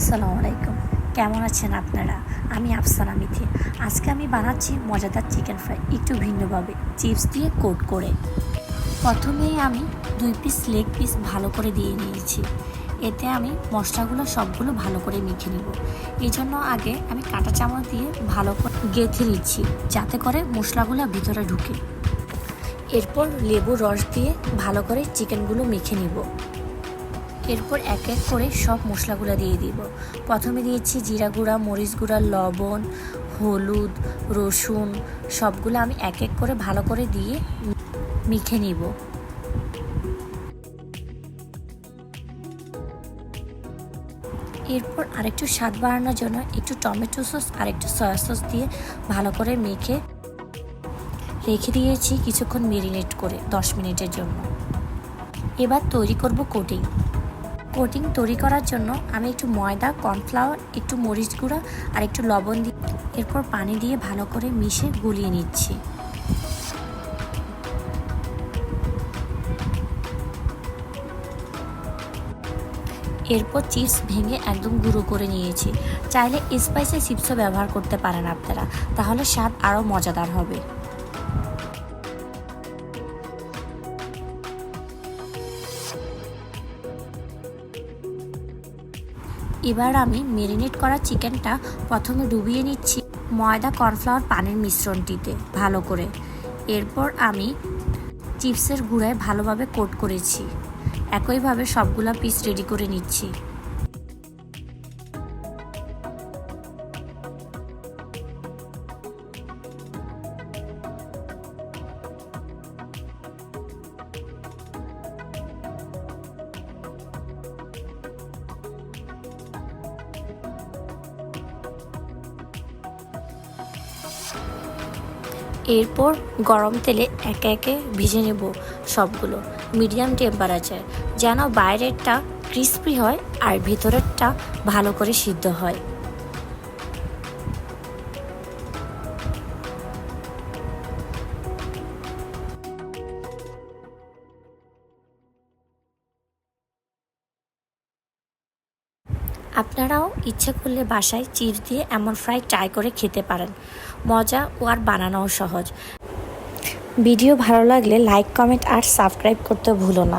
আসসালামু আলাইকুম। কেমন আছেন আপনারা? আমি আফসানা মিথি আজকে আমি বানাচ্ছি মজাদার চিকেন ফ্রাই, একটু ভিন্নভাবে। চিপস দিয়ে কোট করে। প্রথমেই আমি দুই পিস লেগ পিস ভালো করে দিয়ে নিয়েছি। এতে আমি মশলাগুলো সবগুলো ভালো করে মেখে নিব। এই জন্য আগে আমি কাঁটা চামচ দিয়ে ভালো করে গেঁথে নিচ্ছি, যাতে করে মশলাগুলো ভিতরে ঢুকে। এরপর লেবুর রস দিয়ে ভালো করে চিকেনগুলো মেখে নিব। এরপর এক এক করে সব মশলাগুলো দিয়ে দিব। প্রথমে দিয়েছি জিরা গুঁড়া, মরিচ গুঁড়া, লবণ, হলুদ, রসুন, সবগুলো আমি এক এক করে ভালো করে দিয়ে মেখে নিব। এরপর আরেকটু স্বাদ বাড়ানোর জন্য একটু টমেটো সস আর একটু সয়া সস দিয়ে ভালো করে মেখে রেখে দিয়েছি কিছুক্ষণ মেরিনেট করে দশ মিনিটের জন্য। এবার তৈরি করব কোটিং। কোটিং তৈরি করার জন্য আমি একটু ময়দা কর্নফ্লাওয়ার একটু মরিচ গুঁড়া আর একটু লবণ দিয়ে এরপর পানি দিয়ে ভালো করে মিশে গুলিয়ে নিচ্ছি। এরপর চিপস ভেঙে একদম গুঁড়ো করে নিয়েছি। চাইলে স্পাইসি চিপসও ব্যবহার করতে পারেন আপনারা। তাহলে স্বাদ আরও মজাদার হবে। এবার আমি মেরিনেট করা চিকেনটা প্রথমে ডুবিয়ে নিচ্ছি ময়দা কর্নফ্লাওয়ার পানের মিশ্রণটিতে ভালো করে। এরপর আমি চিপসের গুঁড়ায় ভালোভাবে কোট করেছি। একইভাবে সবগুলা পিস রেডি করে নিচ্ছি। এরপর গরম তেলে একে একে ভিজে নেব সবগুলো। মিডিয়াম টেম্পারেচার যেন বাইরেরটা ক্রিস্পি হয় আর ভেতরেরটা ভালো করে সিদ্ধ হয়। আপনারাও ইচ্ছে করলে বাসায় চিজ দিয়ে এমন ফ্রাই ট্রাই করে খেতে পারেন। মজা ও আর বানানোও সহজ। ভিডিও ভালো লাগলে লাইক কমেন্ট আর সাবস্ক্রাইব করতে ভুলো না।